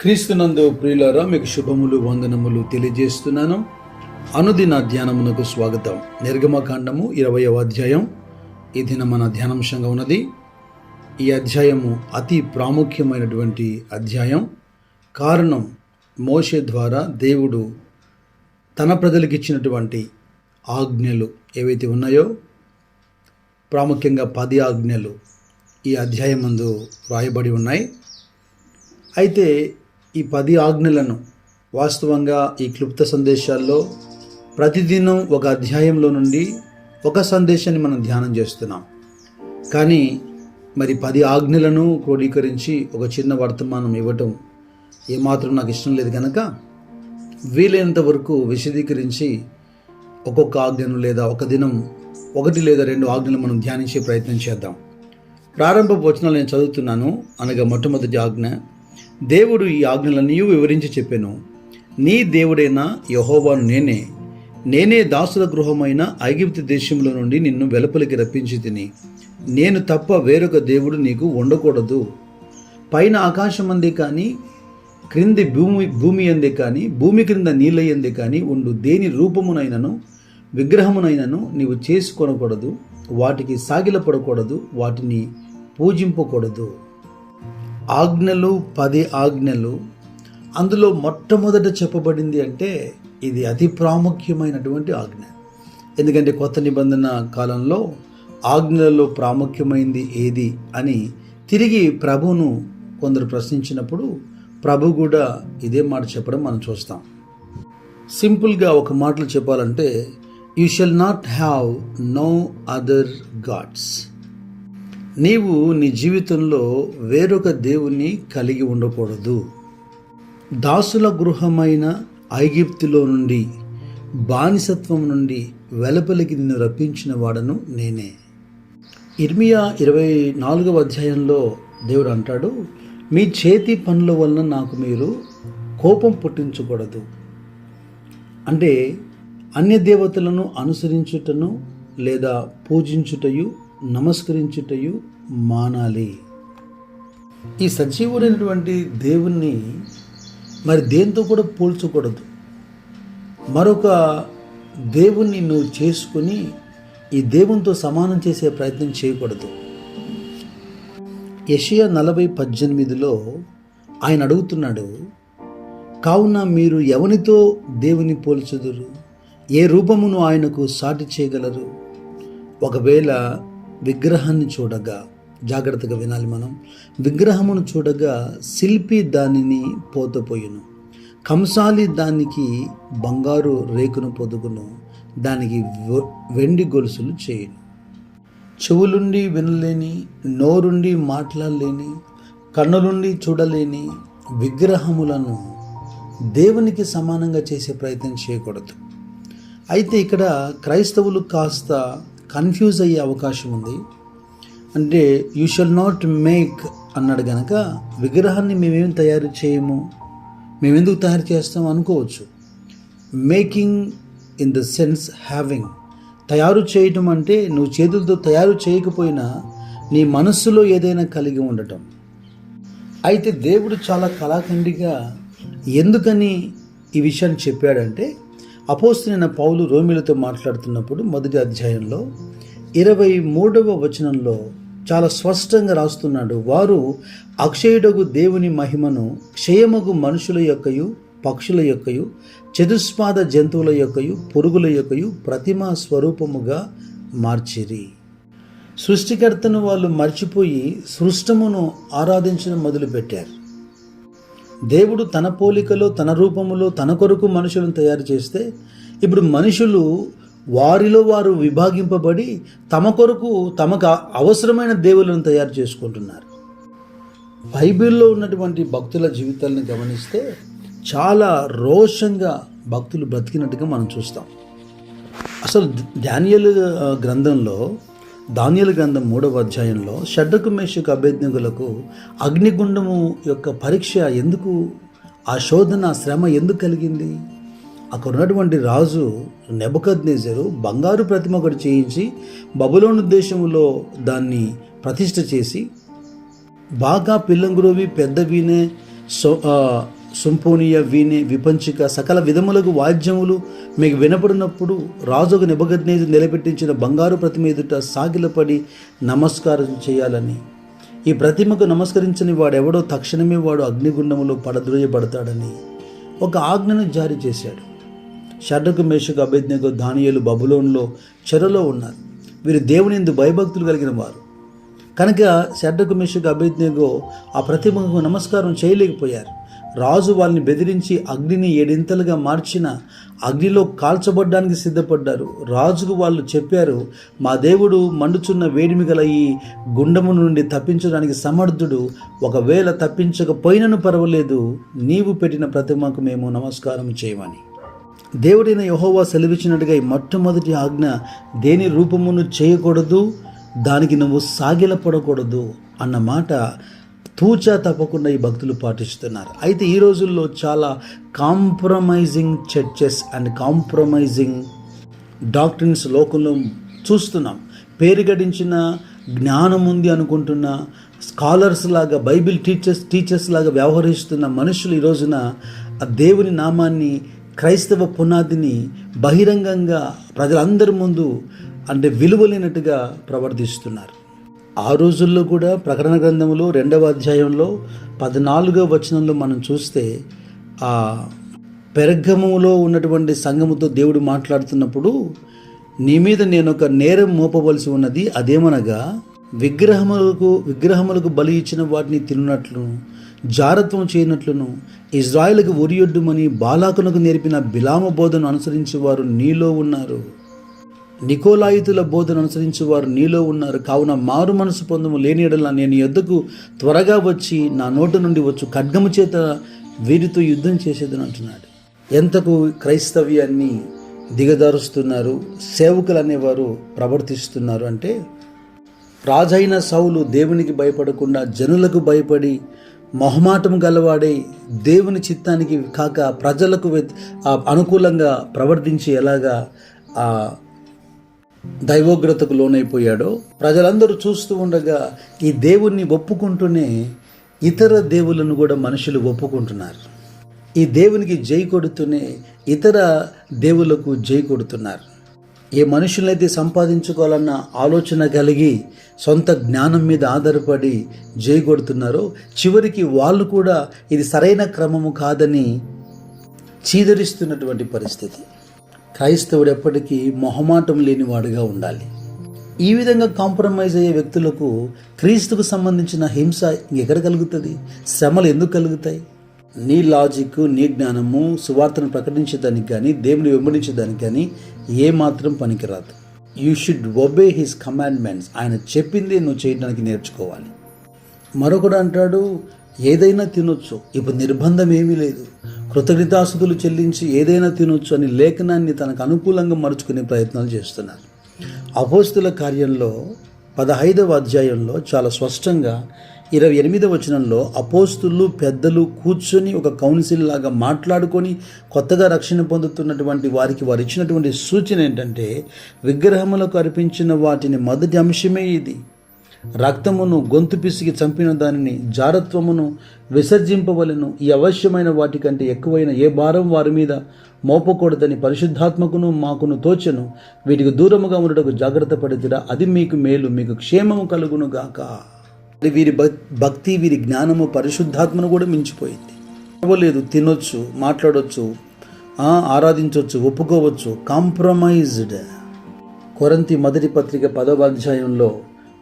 క్రీస్తునందు ప్రియులారా మీకు శుభములు వందనములు తెలియజేస్తున్నాను. అనుదిన ధ్యానమునకు స్వాగతం. నిర్గమకాండము ఇరవయవ అధ్యాయం. ఈ దిన మన ధ్యానాంశంగా ఉన్నది. ఈ అధ్యాయము అతి ప్రాముఖ్యమైనటువంటి అధ్యాయం. కారణం మోషే ద్వారా దేవుడు తన ప్రజలకు ఇచ్చినటువంటి ఆజ్ఞలు ఏవైతే ఉన్నాయో ప్రాముఖ్యంగా పది ఆజ్ఞలు ఈ అధ్యాయం ముందు రాయబడి ఉన్నాయి. అయితే ఈ పది ఆజ్ఞలను వాస్తవంగా ఈ క్లుప్త సందేశాల్లో ప్రతిదినం ఒక అధ్యాయంలో నుండి ఒక సందేశాన్ని మనం ధ్యానం చేస్తున్నాం. కానీ మరి పది ఆజ్ఞలను క్రోడీకరించి ఒక చిన్న వర్తమానం ఇవ్వటం ఏమాత్రం నాకు ఇష్టం లేదు కనుక వీలైనంత వరకు విశదీకరించి ఒక్కొక్క ఆజ్ఞను లేదా ఒక దినం ఒకటి లేదా రెండు ఆజ్ఞలు మనం ధ్యానించే ప్రయత్నం చేద్దాం. ప్రారంభ వచనాలు నేను చదువుతున్నాను. అనగా మొట్టమొదటి ఆజ్ఞ దేవుడు ఈ ఆజ్ఞలన్నీ వివరించి చెప్పాను. నీ దేవుడైన యహోవాను నేనే. నేనే దాసుల గృహమైన ఐగిప్తు దేశంలో నుండి నిన్ను వెలుపలికి రప్పించి తిని. నేను తప్ప వేరొక దేవుడు నీకు ఉండకూడదు. పైన ఆకాశం అందే కానీ క్రింది భూమి భూమి అందే కానీ భూమి క్రింద నీళ్ళయ్యందే కానీ ఉండు. దేని రూపమునైనను విగ్రహమునైనను నీవు చేసుకొనకూడదు. వాటికి సాగిలపడకూడదు. వాటిని పూజింపకూడదు. ఆజ్ఞలు పది ఆజ్ఞలు. అందులో మొట్టమొదట చెప్పబడింది అంటే ఇది అతి ప్రాముఖ్యమైనటువంటి ఆజ్ఞ. ఎందుకంటే కొత్త నిబంధన కాలంలో ఆజ్ఞలలో ప్రాముఖ్యమైంది ఏది అని తిరిగి ప్రభువును కొందరు ప్రశ్నించినప్పుడు ప్రభు కూడా ఇదే మాట చెప్పడం మనం చూస్తాం. సింపుల్గా ఒక మాటలు చెప్పాలంటే you shall not have no other gods నీవు నీ జీవితంలో వేరొక దేవుని కలిగి ఉండకూడదు. దాసుల గృహమైన ఐగిప్తులో నుండి బానిసత్వం నుండి వెలపలికి నిన్ను రప్పించిన వాడను నేనే. ఇర్మియా ఇరవై నాలుగవ అధ్యాయంలో దేవుడు అంటాడు మీ చేతి పనుల వలన నాకు మీరు కోపం పుట్టించకూడదు. అంటే అన్య దేవతలను అనుసరించుటను లేదా పూజించుటయు నమస్కరించుటయు మానాలి. ఈ సజీవుడైనటువంటి దేవుణ్ణి మరి దేంతో కూడా పోల్చకూడదు. మరొక దేవుణ్ణి నువ్వు చేసుకుని ఈ దేవునితో సమానం చేసే ప్రయత్నం చేయకూడదు. యషియా నలభై పద్దెనిమిదిలో ఆయన అడుగుతున్నాడు కావున మీరు ఎవనితో దేవుని పోల్చుదురు? ఏ రూపమును ఆయనకు సాటి చేయగలరు? ఒకవేళ విగ్రహాన్ని చూడగా జాగ్రత్తగా వినాలి మనం విగ్రహమును చూడగా శిల్పి దానిని పోతపోయును. కంసాలి దానికి బంగారు రేకును పొదుగును దానికి వెండి గొలుసులు చేయును. చెవులుండి వినలేని నోరుండి మాట్లాడలేని కన్నులుండి చూడలేని విగ్రహములను దేవునికి సమానంగా చేసే ప్రయత్నం చేయకూడదు. అయితే ఇక్కడ క్రైస్తవులు కాస్త కన్ఫ్యూజ్ అయ్యే అవకాశం ఉంది. అంటే యూ షల్ నాట్ మేక్ అన్నాడు గనక విగ్రహాన్ని మేమేం తయారు చేయము? మేమెందుకు తయారు చేస్తాం అనుకోవచ్చు. Making in the sense having తయారు చేయటం అంటే నువ్వు చేతులతో తయారు చేయకపోయినా నీ మనస్సులో ఏదైనా కలిగి ఉండటం. అయితే దేవుడు చాలా కళాఖండిగా ఎందుకని ఈ విషయాన్ని చెప్పాడంటే అపోస్తున్న పౌలు రోమిలతో మాట్లాడుతున్నప్పుడు మొదటి అధ్యాయంలో ఇరవై మూడవ వచనంలో చాలా స్పష్టంగా రాస్తున్నాడు. వారు అక్షయుడగు దేవుని మహిమను క్షయమగు మనుషుల యొక్కయు పక్షుల యొక్కయు చతుస్పాద జంతువుల యొక్కయు పురుగుల యొక్కయు ప్రతిమా స్వరూపముగా మార్చిరి. సృష్టికర్తను వాళ్ళు మర్చిపోయి సృష్టమును ఆరాధించడం మొదలుపెట్టారు. దేవుడు తన పోలికలో తన రూపములో తన కొరకు మనుషులను తయారు చేస్తే ఇప్పుడు మనుషులు వారిలో వారు విభాగింపబడి తమ కొరకు తమకు అవసరమైన దేవులను తయారు చేసుకుంటున్నారు. బైబిల్లో ఉన్నటువంటి భక్తుల జీవితాలను గమనిస్తే చాలా రోషంగా భక్తులు బ్రతికినట్టుగా మనం చూస్తాం. అసలు డానియల్ గ్రంథంలో ధాన్యాల గ్రంథం మూడవ అధ్యాయంలో షడ్డకు మేషకు అభ్యర్థికులకు అగ్నిగుండము యొక్క పరీక్ష ఎందుకు? ఆ శోధన శ్రమ ఎందుకు కలిగింది? అక్కడ ఉన్నటువంటి రాజు నెబకద్నేజరు బంగారు ప్రతిమ ఒకటి చేయించి బబులోను దేశంలో దాన్ని ప్రతిష్ఠ చేసి బాగా పిల్లంగురువి పెద్ద సో సుంపోనీయ వీణె విపంచిక సకల విధములకు వాద్యములు మీకు వినపడినప్పుడు రాజుకు నిబగజ్ఞేది నిలబెట్టించిన బంగారు ప్రతిమ ఎదుట సాగిలపడి నమస్కారం చేయాలని. ఈ ప్రతిమకు నమస్కరించని వాడెవడో తక్షణమే వాడు అగ్నిగుండములో పడద్రోయబడతాడని ఒక ఆజ్ఞను జారీ చేశాడు. షడ్రకు మేషకు అభేజ్ఞకు దానియలు బబులోన్లో చెరలో ఉన్నారు. వీరు దేవుని ఎందు భయభక్తులు కలిగిన వారు. కనుక షడ్రకు మేషకు అభేజ్ఞకు ఆ ప్రతిమకు నమస్కారం చేయలేకపోయారు. రాజు వాళ్ళని బెదిరించి అగ్నిని ఏడింతలుగా మార్చిన అగ్నిలో కాల్చబడ్డానికి సిద్ధపడ్డారు. రాజుకు వాళ్ళు చెప్పారు మా దేవుడు మండుచున్న వేడిమి గల ఈ గుండము నుండి తప్పించడానికి సమర్థుడు. ఒకవేళ తప్పించకపోయినను పర్వాలేదు నీవు పెట్టిన ప్రతిమకు మేము నమస్కారం చేయమని. దేవుడైన యహోవా సెలవిచ్చినట్టుగా ఈ మొట్టమొదటి ఆజ్ఞ దేని రూపమును చేయకూడదు దానికి నువ్వు సాగిలపడకూడదు అన్న మాట తూచా తప్పకుండా ఈ భక్తులు పాటిస్తున్నారు. అయితే ఈ రోజుల్లో చాలా compromising churches and compromising doctrines లోకంలో చూస్తున్నాం. పేరు గడించిన జ్ఞానం ఉంది అనుకుంటున్న స్కాలర్స్ లాగా బైబిల్ టీచర్స్ టీచర్స్ లాగా వ్యవహరిస్తున్న మనుషులు ఈ రోజున ఆ దేవుని నామాన్ని క్రైస్తవ పునాదిని బహిరంగంగా ప్రజలందరి ముందు అంటే విలువలేనట్టుగా ప్రవర్తిస్తున్నారు. ఆ రోజుల్లో కూడా ప్రకటన గ్రంథంలో రెండవ అధ్యాయంలో పద్నాలుగో వచనంలో మనం చూస్తే ఆ పెరగములో ఉన్నటువంటి సంఘముతో దేవుడు మాట్లాడుతున్నప్పుడు నీ మీద నేను ఒక నేరం మోపవలసి ఉన్నది అదేమనగా విగ్రహములకు విగ్రహములకు బలి ఇచ్చిన వాటిని తిన్నట్లు జారత్వం చేయనట్లును ఇజ్రాయిల్కి ఒరియొడ్డుమని బాలాకునకు నేర్పిన బిలామ బోధను అనుసరించి వారు నీలో ఉన్నారు. నికోలాయితుల బోధన అనుసరించి వారు నీలో ఉన్నారు. కావున మారు మనసు పొందము. లేని నేను ఎద్దకు త్వరగా వచ్చి నా నోటి నుండి వచ్చు. ఖడ్గము చేత వీరితో యుద్ధం చేసేదని అంటున్నాడు. ఎంతకు క్రైస్తవ్యాన్ని దిగదారుస్తున్నారు సేవకులు అనేవారు ప్రవర్తిస్తున్నారు అంటే రాజైన సౌలు దేవునికి భయపడకుండా జనులకు భయపడి మొహమాటం గలవాడే దేవుని చిత్తానికి కాక ప్రజలకు అనుకూలంగా ప్రవర్తించి ఎలాగా దైవోగ్రతకు లోనైపోయాడో ప్రజలందరూ చూస్తూ ఉండగా ఈ దేవుణ్ణి ఒప్పుకుంటూనే ఇతర దేవులను కూడా మనుషులు ఒప్పుకుంటున్నారు. ఈ దేవునికి జై కొడుతూనే ఇతర దేవులకు జై కొడుతున్నారు. ఏ మనుషులైతే సంపాదించుకోవాలన్న ఆలోచన కలిగి సొంత జ్ఞానం మీద ఆధారపడి జై కొడుతున్నారో చివరికి వాళ్ళు కూడా ఇది సరైన క్రమము కాదని చీదరిస్తున్నటువంటి పరిస్థితి. క్రైస్తవుడు ఎప్పటికీ మొహమాటం లేనివాడుగా ఉండాలి. ఈ విధంగా కాంప్రమైజ్ అయ్యే వ్యక్తులకు క్రీస్తుకు సంబంధించిన హింస ఇంకెక్కడ కలుగుతుంది? శ్రమలు ఎందుకు కలుగుతాయి? నీ లాజిక్ నీ జ్ఞానము సువార్తను ప్రకటించడానికి కానీ దేవుని వెంబడించడానికి కానీ ఏమాత్రం పనికిరాదు. You should obey his commandments ఆయన చెప్పింది నువ్వు చేయడానికి నేర్చుకోవాలి. మరొకడు అంటాడు ఏదైనా తినొచ్చు. ఇప్పుడు నిర్బంధం ఏమీ లేదు. కృతజ్ఞతాసుతులు చెల్లించి ఏదైనా తినొచ్చు అని లేఖనాన్ని తనకు అనుకూలంగా మరుచుకునే ప్రయత్నాలు చేస్తున్నారు. అపోస్తుల కార్యంలో పదహైదవ అధ్యాయంలో చాలా స్పష్టంగా ఇరవై ఎనిమిదవ వచనంలో అపోస్తులు పెద్దలు కూర్చొని ఒక కౌన్సిల్ లాగా మాట్లాడుకొని కొత్తగా రక్షణ పొందుతున్నటువంటి వారికి వారు ఇచ్చినటువంటి సూచన ఏంటంటే విగ్రహములకు అర్పించిన వాటిని మొదటి అంశమే ఇది. రక్తమును గొంతు పిసికి చంపిన దానిని జారత్వమును విసర్జింపవలను. ఈ అవశ్యమైన వాటికంటే ఎక్కువైన ఏ భారం వారి మీద మోపకూడదని పరిశుద్ధాత్మకును మాకును తోచను. వీటికి దూరముగా ఉండటకు జాగ్రత్త పడితేరా. అది మీకు మేలు మీకు క్షేమము కలుగును గాక. అది వీరి భక్- భక్తి వీరి జ్ఞానము పరిశుద్ధాత్మను కూడా మించిపోయింది. అవ్వలేదు తినొచ్చు మాట్లాడొచ్చు ఆరాధించవచ్చు ఒప్పుకోవచ్చు. కాంప్రమైజ్డ్. కొరంతి మొదటి పత్రిక పదవ అధ్యాయంలో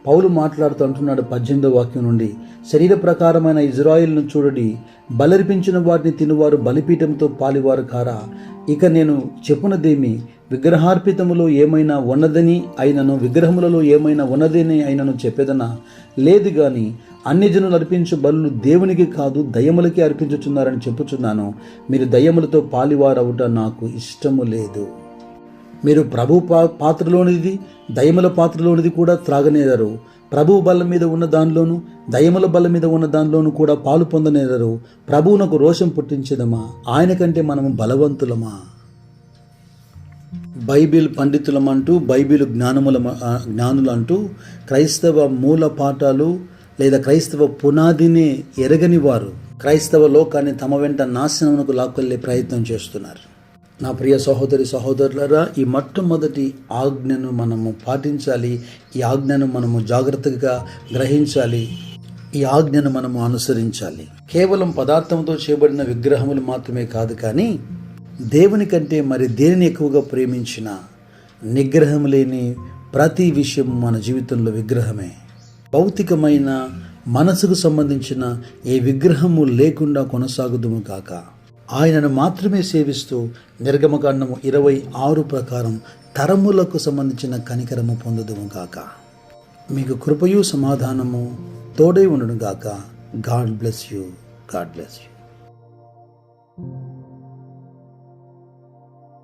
పౌలు మాట్లాడుతూ అంటున్నాడు పద్దెనిమిదో వాక్యం నుండి. శరీర ప్రకారమైన ఇజ్రాయిల్ను చూడడి. బలర్పించిన వాటిని తినువారు బలిపీఠంతో పాలివారు కారా. ఇక నేను చెప్పునదేమి? విగ్రహార్పితములో ఏమైనా ఉన్నదని అయినను విగ్రహములలో ఏమైనా ఉన్నదని అయినను చెప్పేదనా? లేదు గాని అన్యజనులు అర్పించు బలులు దేవునికి కాదు దయ్యములకే అర్పించుచున్నారని చెప్పుచున్నాను. మీరు దయ్యములతో పాలివారవుట నాకు ఇష్టము లేదు. మీరు ప్రభు పా పాత్రలోనిది దయముల పాత్రలోనిది కూడా త్రాగనేరరు ప్రభు బల్ల మీద ఉన్న దానిలోను దయముల బల్ల మీద ఉన్న దానిలోను కూడా పాలు పొందనేరరు ప్రభువునకు రోషం పుట్టించదమా? ఆయన కంటే మనము బలవంతులమా? బైబిల్ పండితులమంటూ బైబిల్ జ్ఞానముల జ్ఞానులు అంటూ క్రైస్తవ మూల పాఠాలు లేదా క్రైస్తవ పునాదిని ఎరగని వారు క్రైస్తవ లోకాన్ని తమ వెంట నాశనమునకు లాక్కొల్లే ప్రయత్నం చేస్తున్నారు. నా ప్రియ సహోదరి సహోదరులరా ఈ మొట్టమొదటి ఆజ్ఞను మనము పాటించాలి ఈ ఆజ్ఞను మనము జాగ్రత్తగా గ్రహించాలి ఈ ఆజ్ఞను మనము అనుసరించాలి. కేవలం పదార్థంతో చేయబడిన విగ్రహములు మాత్రమే కాదు కానీ దేవుని కంటే మరి దేనిని ఎక్కువగా ప్రేమించిన నిగ్రహం లేని ప్రతి విషయం మన జీవితంలో విగ్రహమే. భౌతికమైన మనసుకు సంబంధించిన ఏ విగ్రహము లేకుండా కొనసాగుదుము కాక ఆయనను మాత్రమే సేవిస్తూ నిర్గమకాండము ఇరవై ఆరు ప్రకారం తరములకు సంబంధించిన కనికరము పొందుదుము గాక. మీకు కృపయు సమాధానము తోడై ఉండును గాక. God bless you. God bless you.